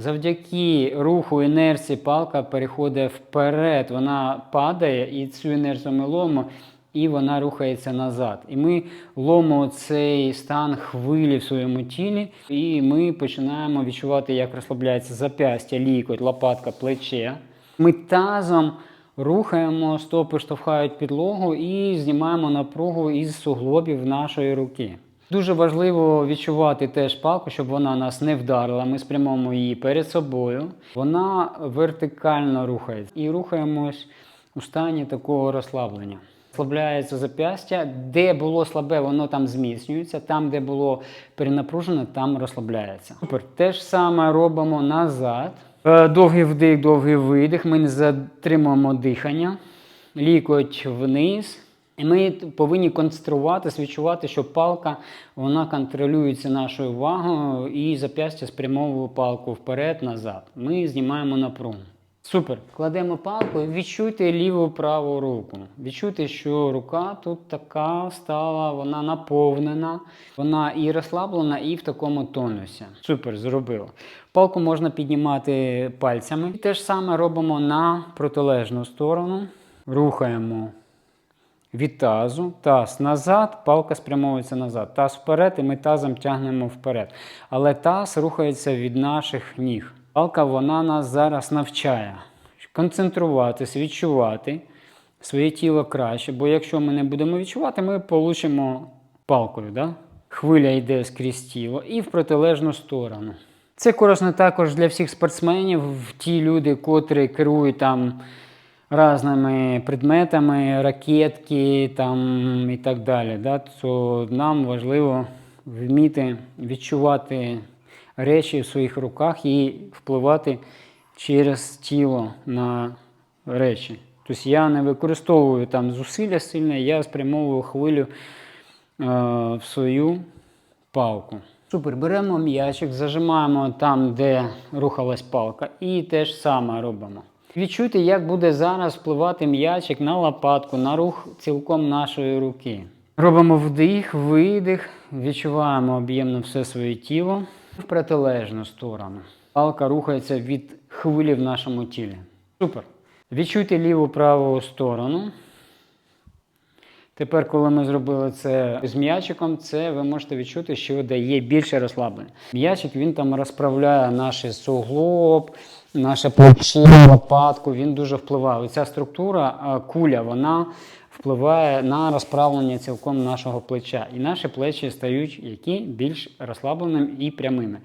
Завдяки руху інерції палка переходить вперед, вона падає, і цю інерцію ми ломимо, і вона рухається назад. І ми ломимо цей стан хвилі в своєму тілі, і ми починаємо відчувати, як розслабляється зап'ястя, лікоть, лопатка, плече. Ми тазом рухаємо, стопи штовхають підлогу і знімаємо напругу із суглобів нашої руки. Дуже важливо відчувати теж палку, щоб вона нас не вдарила. Ми спрямуємо її перед собою. Вона вертикально рухається і рухаємось у стані такого розслаблення. Розслабляється зап'ястя, де було слабе, воно там зміцнюється. Там, де було перенапружено, там розслабляється. Супер. Те ж саме робимо назад. Е, Довгий вдих, довгий видих. Ми не затримуємо дихання, лікоть вниз. І ми повинні концентруватися, відчувати, що палка вона контролюється нашою увагою і зап'ястя спрямовує палку вперед-назад. Ми знімаємо напругу. Супер. Кладемо палку відчуйте ліву праву руку. Відчуйте, що рука тут така стала, вона наповнена, вона і розслаблена, і в такому тонусі. Супер, зробила. Палку можна піднімати пальцями. І те ж саме робимо на протилежну сторону. Рухаємо від тазу, таз назад, палка спрямовується назад. Таз вперед, і ми тазом тягнемо вперед. Але таз рухається від наших ніг. Палка вона нас зараз навчає концентруватись, відчувати своє тіло краще. Бо якщо ми не будемо відчувати, ми получимо палкою. Да? Хвиля йде скрізь тіло і в протилежну сторону. Це корисно також для всіх спортсменів, ті люди, котрі керують там різними предметами, ракетки там, і так далі. Да? То нам важливо вміти відчувати речі в своїх руках і впливати через тіло на речі. Тобто я не використовую там зусилля сильне, я спрямовую хвилю е, в свою палку. Супер, беремо м'ячик, зажимаємо там, де рухалась палка, і те ж саме робимо. Відчуйте, як буде зараз впливати м'ячик на лопатку, на рух цілком нашої руки. Робимо вдих, видих, відчуваємо об'ємно все своє тіло в протилежну сторону. Палка рухається від хвилі в нашому тілі. Супер. Відчуйте ліву праву сторону. Тепер, коли ми зробили це з м'ячиком, це ви можете відчути, що дає більше розслаблення. М'ячик він там розправляє наш суглоб, наше плече, лопатку. Він дуже впливає. Оця структура, куля, вона впливає на розправлення цілком нашого плеча. І наші плечі стають які більш розслабленими і прямими.